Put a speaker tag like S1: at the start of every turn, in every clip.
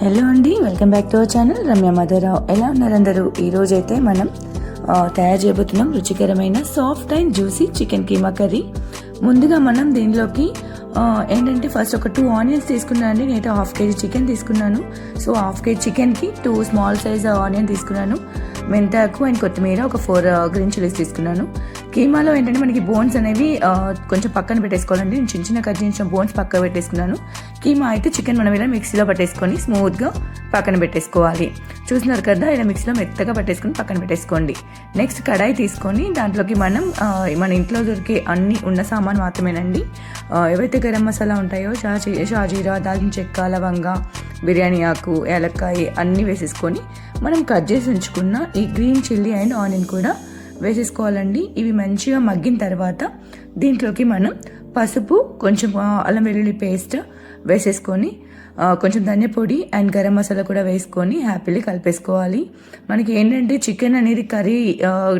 S1: Hello అండి welcome back to our channel Ramya Madhurao ఎలా ఉన్నారు అందరూ? ఈరోజు అయితే మనం తయారు చేయబోతున్నాం రుచికరమైన soft and juicy chicken keema curry ముందుగా మనం దీనిలోకి ఏంటంటే ఫస్ట్ ఒక టూ ఆనియన్స్ తీసుకున్నాను అండి. నేనైతే హాఫ్ కేజీ చికెన్ తీసుకున్నాను. సో హాఫ్ కేజీ చికెన్కి టూ స్మాల్ సైజ్ ఆనియన్ తీసుకున్నాను. మెంతాకు అండ్ కొత్తిమీర ఒక ఫోర్ గ్రీన్ చిల్లీస్ తీసుకున్నాను. కీమాలో ఏంటంటే మనకి బోన్స్ అనేవి కొంచెం పక్కన పెట్టేసుకోవాలండి. నేను చిన్న చిన్న కట్ చేసిన బోన్స్ పక్కన పెట్టేసుకున్నాను. కీమా అయితే చికెన్ మనం ఇలా మిక్సీలో పట్టేసుకొని స్మూత్గా పక్కన పెట్టేసుకోవాలి. చూస్తున్నారు కదా ఇలా మిక్సీలో మెత్తగా పట్టేసుకొని పక్కన పెట్టేసుకోండి. నెక్స్ట్ కడాయి తీసుకొని దాంట్లోకి మనం మన ఇంట్లో దొరికే అన్ని ఉన్న సామాన్ మాత్రమేనండి. ఏవైతే గరం మసాలా ఉంటాయో షాజీ షాజీరా దాల్చిన చెక్క లవంగా బిర్యానీ ఆకు ఏలక్కాయ అన్నీ వేసేసుకొని మనం కట్ చేసి ఉంచుకున్న ఈ గ్రీన్ చిల్లీ అండ్ ఆనియన్ కూడా వేసేసుకోవాలండి. ఇవి మంచిగా మగ్గిన తర్వాత దీంట్లోకి మనం పసుపు కొంచెం అల్లం వెల్లుల్లి పేస్ట్ వేసేసుకొని కొంచెం ధనియ పొడి అండ్ గరం మసాలా కూడా వేసుకొని హ్యాపీలీ కలిపేసుకోవాలి. మనకి ఏంటంటే చికెన్ అనేది కర్రీ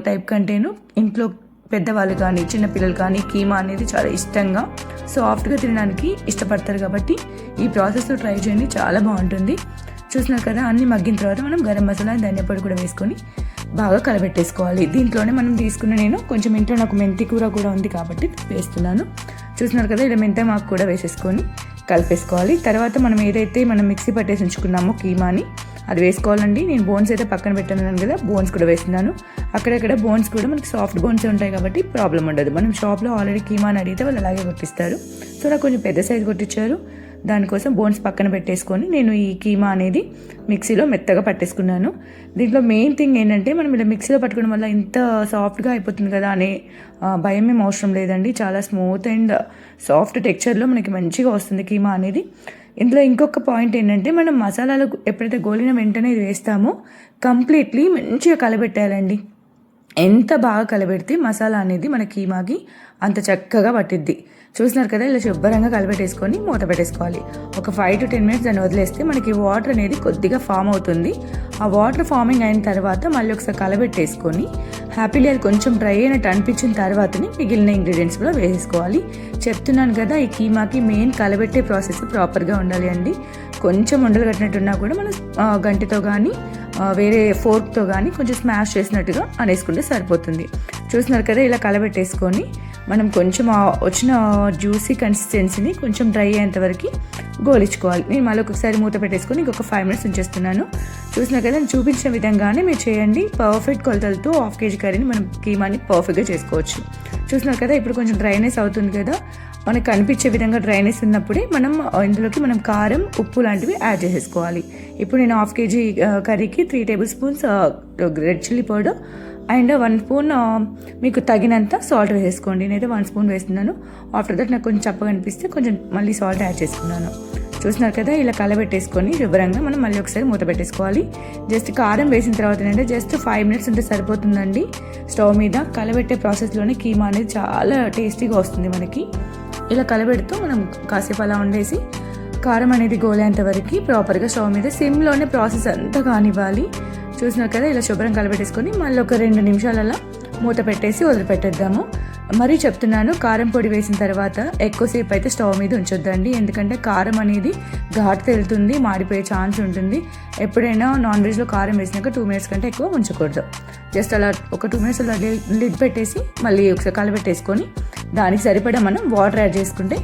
S1: టైప్ కంటేను ఇంట్లో పెద్దవాళ్ళు కానీ చిన్నపిల్లలు కానీ కీమా అనేది చాలా ఇష్టంగా సాఫ్ట్గా తినడానికి ఇష్టపడతారు కాబట్టి ఈ ప్రాసెస్లో ట్రై చేయండి చాలా బాగుంటుంది. చూసినారు కదా అన్ని మగ్గిన తర్వాత మనం గరం మసాలా ధనియపొడి కూడా వేసుకొని బాగా కలబెట్టేసుకోవాలి. దీంట్లోనే మనం తీసుకున్న నేను కొంచెం ఇంట్లో నాకు మెంతి కూర కూడా ఉంది కాబట్టి వేస్తున్నాను. చూస్తున్నారు కదా ఇలా మెంతి మాకు కూడా వేసేసుకొని కలిపేసుకోవాలి. తర్వాత మనం ఏదైతే మనం మిక్సీ పట్టేసి ఉంచుకున్నామో కీమాని అది వేసుకోవాలండి. నేను బోన్స్ అయితే పక్కన పెట్టాను కదా బోన్స్ కూడా వేస్తున్నాను. అక్కడక్కడ బోన్స్ కూడా మనకి సాఫ్ట్ బోన్స్ ఉంటాయి కాబట్టి ప్రాబ్లం ఉండదు. మనం షాప్లో ఆల్రెడీ కీమా అని అడిగితే వాళ్ళు అలాగే కొట్టిస్తారు. సో నాకు కొంచెం పెద్ద సైజు కొట్టించారు దానికోసం బోన్స్ పక్కన పెట్టేసుకొని నేను ఈ కీమా అనేది మిక్సీలో మెత్తగా పట్టేసుకున్నాను. దీంట్లో మెయిన్ థింగ్ ఏంటంటే మనం ఇలా మిక్సీలో పట్టుకోవడం వల్ల ఇంత సాఫ్ట్గా అయిపోతుంది కదా అనే భయం ఏం అవసరం లేదండి. చాలా స్మూత్ అండ్ సాఫ్ట్ టెక్చర్లో మనకి మంచిగా వస్తుంది కీమా అనేది. ఇందులో ఇంకొక పాయింట్ ఏంటంటే మనం మసాలాలు ఎప్పుడైతే గోలిన వెంటనే వేస్తామో కంప్లీట్లీ మంచిగా కలబెట్టాలండి ఎంత బాగా కలబెడితే మసాలా అనేది మన కీమాకి అంత చక్కగా పట్టిద్ది. చూసినారు కదా ఇలా శుభ్రంగా కలిపెట్టేసుకొని మూత పెట్టేసుకోవాలి. ఒక ఫైవ్ టు టెన్ మినిట్స్ దాన్ని వదిలేస్తే మనకి వాటర్ అనేది కొద్దిగా ఫామ్ అవుతుంది. ఆ వాటర్ ఫార్మింగ్ అయిన తర్వాత మళ్ళీ ఒకసారి కలబెట్టేసుకొని హ్యాపీలీ అది కొంచెం డ్రై అయినట్టు అనిపించిన తర్వాతనే మిగిలిన ఇంగ్రీడియంట్స్ కూడా వేసేసుకోవాలి. చెప్తున్నాను కదా ఈ కీమాకి మెయిన్ కలబెట్టే ప్రాసెస్ ప్రాపర్గా ఉండాలి అండి. కొంచెం ఉండలు కట్టినట్టున్నా కూడా మనం గంటితో కానీ వేరే ఫోర్క్తో కానీ కొంచెం స్మాష్ చేసినట్టుగా అనేసుకుంటే సరిపోతుంది. చూస్తున్నారు కదా ఇలా కలబెట్టేసుకొని మనం కొంచెం వచ్చిన జ్యూసీ కన్సిస్టెన్సీని కొంచెం డ్రై అయ్యేంత వరకు గోలించుకోవాలి. నేను మళ్ళీ ఒకసారి మూత పెట్టేసుకొని ఇంకొక ఫైవ్ మినిట్స్ ఉంచేస్తున్నాను. చూసినా కదా నేను చూపించిన విధంగానే మీరు చేయండి. పర్ఫెక్ట్ కొలతలతో హాఫ్ కేజీ కర్రీని మనం కీమాని పర్ఫెక్ట్గా చేసుకోవచ్చు. చూసినారు కదా ఇప్పుడు కొంచెం డ్రైనెస్ అవుతుంది కదా. మనకు కనిపించే విధంగా డ్రైనెస్ ఉన్నప్పుడే మనం ఇందులోకి మనం కారం ఉప్పు లాంటివి యాడ్ చేసేసుకోవాలి. ఇప్పుడు నేను హాఫ్ కేజీ కర్రీకి three tablespoons red chilli powder and one spoon మీకు తగినంత సాల్ట్ వేసేసుకోండి. నేనైతే వన్ స్పూన్ వేస్తున్నాను. ఆఫ్టర్ దట్ నాకు కొంచెం చప్పగా అనిపిస్తే కొంచెం మళ్ళీ సాల్ట్ యాడ్ చేసుకున్నాను. చూస్తున్నారు కదా ఇలా కలబెట్టేసుకొని శుభ్రంగా మనం మళ్ళీ ఒకసారి మూత పెట్టేసుకోవాలి. జస్ట్ కారం వేసిన తర్వాత ఏంటంటే జస్ట్ ఫైవ్ మినిట్స్ ఉంటే సరిపోతుందండి. స్టవ్ మీద కలబెట్టే ప్రాసెస్లోనే కీమా అనేది చాలా టేస్టీగా వస్తుంది మనకి. ఇలా కలబెడుతూ మనం కాసేపు అలా వండేసి కారం అనేది గోలేంత వరకు ప్రాపర్గా స్టవ్ మీద సిమ్లోనే ప్రాసెస్ అంతా కానివ్వాలి. చూసినారు కదా ఇలా శుభ్రం కలబెట్టేసుకొని మళ్ళీ ఒక రెండు నిమిషాలలో మూత పెట్టేసి వదిలిపెట్టేద్దాము. మరీ చెప్తున్నాను కారం పొడి వేసిన తర్వాత ఎక్కువసేపు అయితే స్టవ్ మీద ఉంచొద్దండి. ఎందుకంటే కారం అనేది ఘాటు తెలుతుంది మాడిపోయే ఛాన్స్ ఉంటుంది. ఎప్పుడైనా నాన్ వెజ్లో కారం వేసినాక టూ మినిట్స్ కంటే ఎక్కువ ఉంచకూడదు. జస్ట్ అలా ఒక టూ మినిట్స్ అలా లిడ్ పెట్టేసి మళ్ళీ ఒకసారి కలబెట్టేసుకొని దానికి సరిపడా మనం వాటర్ యాడ్ చేసుకుంటే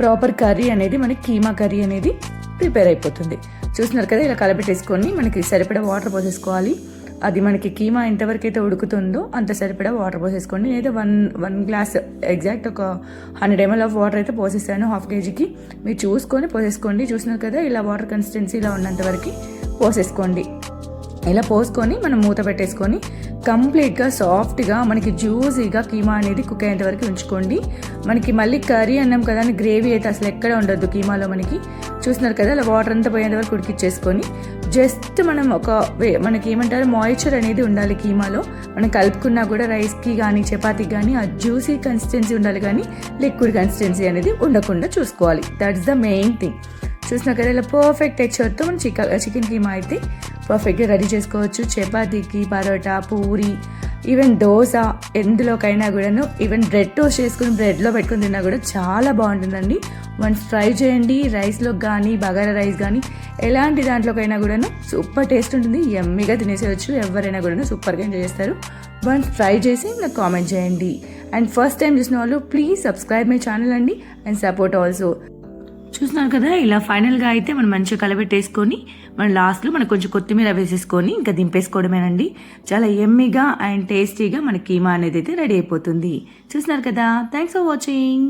S1: ప్రాపర్ కర్రీ అనేది మనకి కీమా కర్రీ అనేది ప్రిపేర్ అయిపోతుంది. చూస్తున్నారు కదా ఇలా కలపెట్టేసుకొని మనకి సరిపడా వాటర్ పోసేసుకోవాలి. అది మనకి కీమా ఎంతవరకు అయితే ఉడుకుతుందో అంత సరిపడా వాటర్ పోసేసుకోండి. నేనైతే వన్ వన్ గ్లాస్ ఎగ్జాక్ట్ ఒక హండ్రెడ్ ఎంఎల్ ఆఫ్ వాటర్ అయితే పోసేసాను హాఫ్ కేజీకి. మీరు చూసుకొని పోసేసుకోండి. చూసినారు కదా ఇలా వాటర్ కన్సిస్టెన్సీ ఇలా ఉన్నంత వరకు పోసేసుకోండి. ఇలా పోసుకొని మనం మూత పెట్టేసుకొని కంప్లీట్గా సాఫ్ట్గా మనకి జ్యూసీగా కీమా అనేది కుక్ అయ్యేంత వరకు ఉంచుకోండి. మనకి మళ్ళీ కర్రీ అన్నాం కదా అని గ్రేవీ అయితే అసలు ఎక్కడ ఉండదు కీమాలో మనకి. చూస్తున్నారు కదా అలా వాటర్ అంతా పోయేంత వరకు ఉడికిచ్చేసుకొని జస్ట్ మనం ఒక వే- మనకి ఏమంటారు మాయిశ్చర్ అనేది ఉండాలి కీమాలో. మనం కలుపుకున్నా కూడా రైస్కి కానీ చపాతీకి కానీ ఆ జ్యూసీ కన్సిస్టెన్సీ ఉండాలి కానీ లిక్విడ్ కన్సిస్టెన్సీ అనేది ఉండకుండా చూసుకోవాలి. దట్స్ ద మెయిన్ థింగ్ చూసినా కదా ఇలా పర్ఫెక్ట్ టెక్చర్తో మనం చికెన్ చికెన్ కీమా అయితే పర్ఫెక్ట్గా రెడీ చేసుకోవచ్చు. చపాతీకి పరోటా పూరి ఈవెన్ దోశ ఎందులోకైనా కూడాను ఈవెన్ బ్రెడ్ టోస్ట్ చేసుకుని బ్రెడ్లో పెట్టుకుని తిన్నా కూడా చాలా బాగుంటుందండి. వన్స్ ఫ్రై చేయండి రైస్లో కానీ బగారా రైస్ కానీ ఎలాంటి దాంట్లోకైనా కూడాను సూపర్ టేస్ట్ ఉంటుంది. ఎమ్మిగా తినేసేయచ్చు ఎవరైనా కూడాను సూపర్గా ఎంజాయ్ చేస్తారు. వన్స్ ట్రై చేసి నాకు కామెంట్ చేయండి. అండ్ ఫస్ట్ టైం చూసిన వాళ్ళు ప్లీజ్ సబ్స్క్రైబ్ మై ఛానల్ అండి. అండ్ సపోర్ట్ ఆల్సో చూస్తున్నారు కదా ఇలా ఫైనల్గా అయితే మనం మంచిగా కలబెట్టేసుకొని మన లాస్ట్లో మనం కొంచెం కొత్తిమీర వేసేసుకొని ఇంకా దింపేసుకోవడమేనండి. చాలా ఎమ్మిగా అండ్ టేస్టీగా మన కీమా అనేది అయితే రెడీ అయిపోతుంది. చూస్తున్నారు కదా థ్యాంక్స్ ఫర్ వాచింగ్